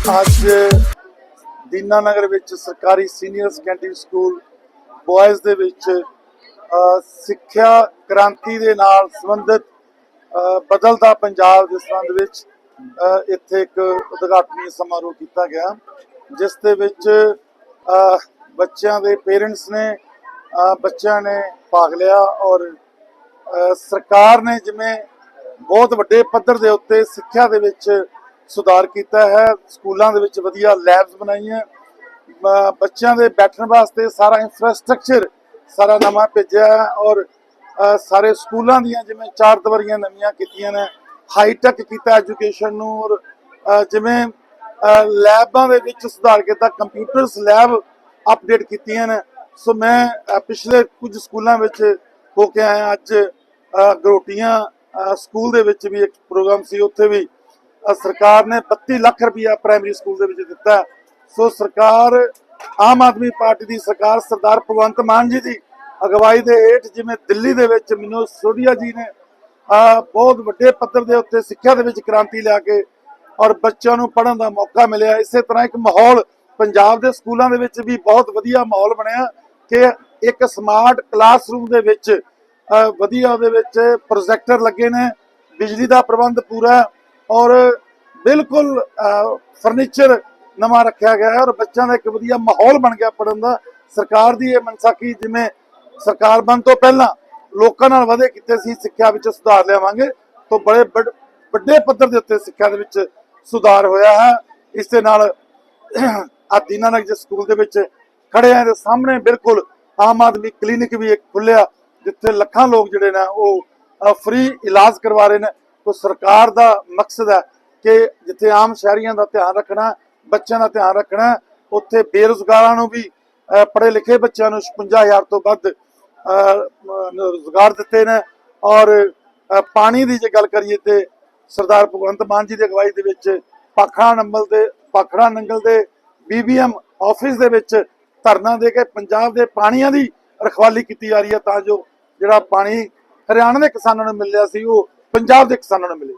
ਅੱਜ ਦੀਨਾਨਗਰ ਵਿੱਚ ਸਰਕਾਰੀ ਸੀਨੀਅਰ ਸੈਕੰਡਰੀ ਸਕੂਲ ਬॉयਜ਼ ਦੇ ਵਿੱਚ ਸਿੱਖਿਆ ਕ੍ਰਾਂਤੀ ਦੇ ਨਾਲ ਸੰਬੰਧਿਤ ਬਦਲਦਾ ਪੰਜਾਬ ਦੇ ਸੰਬੰਧ ਵਿੱਚ ਇੱਥੇ ਇੱਕ ਉਦਘਾਟਨੀ ਸਮਾਰੋਹ ਕੀਤਾ ਗਿਆ, ਜਿਸ ਦੇ ਵਿੱਚ ਬੱਚਿਆਂ ਦੇ ਪੇਰੈਂਟਸ ਨੇ ਬੱਚਿਆਂ ਨੇ ਭਾਗ ਲਿਆ ਔਰ ਸਰਕਾਰ ਨੇ ਜਿਵੇਂ ਬਹੁਤ ਵੱਡੇ ਪੱਧਰ ਦੇ ਉੱਤੇ ਸਿੱਖਿਆ ਦੇ ਵਿੱਚ ਸੁਧਾਰ ਕੀਤਾ ਹੈ, ਸਕੂਲਾਂ ਦੇ ਵਿੱਚ ਵਧੀਆ ਲੈਬਸ ਬਣਾਈਆਂ ਬੱਚਿਆਂ ਦੇ ਬੈਠਣ ਵਾਸਤੇ ਸਾਰਾ ਇਨਫਰਾਸਟ੍ਰਕਚਰ ਸਾਰਾ ਨਵਾਂ ਭੇਜਿਆ ਹੈ ਔਰ ਸਾਰੇ ਸਕੂਲਾਂ ਦੀਆਂ ਜਿਵੇਂ ਚਾਰ ਦੀਵਾਰੀਆਂ ਨਵੀਆਂ ਕੀਤੀਆਂ ਨੇ ਹਾਈ ਟੈਕ ਕੀਤਾ ਐਜੂਕੇਸ਼ਨ ਨੂੰ ਔਰ ਜਿਵੇਂ ਲੈਬਾਂ ਦੇ ਵਿੱਚ ਸੁਧਾਰ ਕੀਤਾ ਕੰਪਿਊਟਰਸ ਲੈਬ ਅਪਡੇਟ ਕੀਤੀਆਂ ਨੇ, ਸੋ ਮੈਂ ਪਿਛਲੇ ਕੁਝ ਸਕੂਲਾਂ ਵਿੱਚ ਹੋ ਕੇ ਆਇਆ ਅੱਜ ਗਰੋਟੀਆਂ ਸਕੂਲ ਦੇ ਵਿੱਚ ਵੀ ਇੱਕ ਪ੍ਰੋਗਰਾਮ ਸੀ, ਉੱਥੇ ਵੀ ਸਰਕਾਰ ਨੇ 32 ਲੱਖ ਰੁਪਇਆ ਪ੍ਰਾਇਮਰੀ ਸਕੂਲ ਦੇ ਵਿੱਚ ਦਿੱਤਾ। ਸੋ ਸਰਕਾਰ, ਆਮ ਆਦਮੀ ਪਾਰਟੀ ਦੀ ਸਰਕਾਰ ਸਰਦਾਰ ਭਗਵੰਤ ਮਾਨ ਜੀ ਦੀ ਅਗਵਾਈ ਦੇ ਹੇਠ ਜਿਵੇਂ ਦਿੱਲੀ ਦੇ ਵਿੱਚ ਮਨੋਜ ਸੋਢੀਆ ਜੀ ਨੇ ਬਹੁਤ ਵੱਡੇ ਪੱਧਰ ਦੇ ਉੱਤੇ ਸਿੱਖਿਆ ਦੇ ਵਿੱਚ ਕ੍ਰਾਂਤੀ ਲਿਆ ਕੇ ਔਰ ਬੱਚਿਆਂ ਨੂੰ ਪੜਨ ਦਾ ਮੌਕਾ ਮਿਲਿਆ। ਇਸੇ ਤਰ੍ਹਾਂ ਇੱਕ ਮਾਹੌਲ ਪੰਜਾਬ ਦੇ ਸਕੂਲਾਂ ਦੇ ਵਿੱਚ ਵੀ ਬਹੁਤ ਵਧੀਆ ਮਾਹੌਲ ਬਣਿਆ ਕਿ ਇੱਕ ਸਮਾਰਟ ਕਲਾਸਰੂਮ ਦੇ ਵਿੱਚ ਵਧੀਆ ਉਹਦੇ ਵਿੱਚ ਪ੍ਰੋਜੈਕਟਰ ਲੱਗੇ ਨੇ। ਬਿਜਲੀ ਦਾ ਪ੍ਰਬੰਧ ਪੂਰਾ ਔਰ ਬਿਲਕੁਲ ਫਰਨੀਚਰ ਨਵਾਂ ਰੱਖਿਆ ਗਿਆ ਹੈ ਔਰ ਬੱਚਿਆਂ ਦਾ ਇੱਕ ਵਧੀਆ ਮਾਹੌਲ ਬਣ ਗਿਆ ਪੜਨ ਦਾ। ਸਰਕਾਰ ਦੀ ਇਹ ਮਨਸਾ ਕੀ ਜਿਵੇਂ ਸਰਕਾਰ ਬਣ ਤੋਂ ਪਹਿਲਾਂ ਲੋਕਾਂ ਨਾਲ ਵਾਅਦੇ ਕੀਤੇ ਸੀ, ਸਿੱਖਿਆ ਵਿੱਚ ਸੁਧਾਰ ਲਿਆਵਾਂਗੇ, ਤੋਂ ਬੜੇ ਵੱਡੇ ਪੱਧਰ ਦੇ ਉੱਤੇ ਸਿੱਖਿਆ ਦੇ ਵਿੱਚ ਸੁਧਾਰ ਹੋਇਆ ਹੈ। ਇਸ ਦੇ ਨਾਲ ਆ ਦੀਨਾਨਗਰ ਦੇ ਸਕੂਲ ਦੇ ਵਿੱਚ ਖੜੇ ਆ ਦੇ ਸਾਹਮਣੇ ਬਿਲਕੁਲ ਆਮ ਆਦਮੀ ਕਲੀਨਿਕ ਵੀ ਇੱਕ ਖੁੱਲਿਆ ਜਿੱਥੇ ਲੱਖਾਂ ਲੋਕ ਜਿਹੜੇ ਨੇ ਉਹ ਫ੍ਰੀ ਇਲਾਜ ਕਰਵਾ ਰਹੇ ਨੇ। ਤੋਂ ਸਰਕਾਰ ਦਾ ਮਕਸਦ ਹੈ ਕਿ ਜਿੱਥੇ ਆਮ ਸ਼ਹਿਰੀਆਂ ਦਾ ਧਿਆਨ ਰੱਖਣਾ, ਬੱਚਿਆਂ ਦਾ ਧਿਆਨ ਰੱਖਣਾ, ਉੱਥੇ ਬੇਰੁਜ਼ਗਾਰਾਂ ਨੂੰ ਵੀ ਪੜ੍ਹੇ ਲਿਖੇ ਬੱਚਿਆਂ ਨੂੰ 55000 ਤੋਂ ਵੱਧ ਰੋਜ਼ਗਾਰ ਦਿੱਤੇ ਨੇ ਔਰ ਪਾਣੀ ਦੀ ਜੇ ਗੱਲ ਕਰੀਏ ਤੇ ਸਰਦਾਰ ਭਗਵੰਤ ਮਾਨ ਜੀ ਦੀ ਅਗਵਾਈ ਦੇ ਵਿੱਚ ਪਾਖੜਾ ਨੰਗਲ ਦੇ, ਪਾਖੜਾ ਨੰਗਲ ਦੇ ਬੀਬੀਐਮ ਆਫਿਸ ਦੇ ਵਿੱਚ ਧਰਨਾ ਦੇ ਕੇ ਪੰਜਾਬ ਦੇ ਪਾਣੀਆਂ ਦੀ ਰਖਵਾਲੀ ਕੀਤੀ ਜਾ ਰਹੀ ਹੈ ਤਾਂ ਜੋ ਜਿਹੜਾ ਪਾਣੀ ਹਰਿਆਣਾ ਦੇ ਕਿਸਾਨਾਂ ਨੂੰ ਮਿਲ ਰਿਹਾ ਸੀ, ਉਹ ਪੰਜਾਬ ਦੇ ਕਿਸਾਨਾਂ ਨੂੰ ਮਿਲੇ।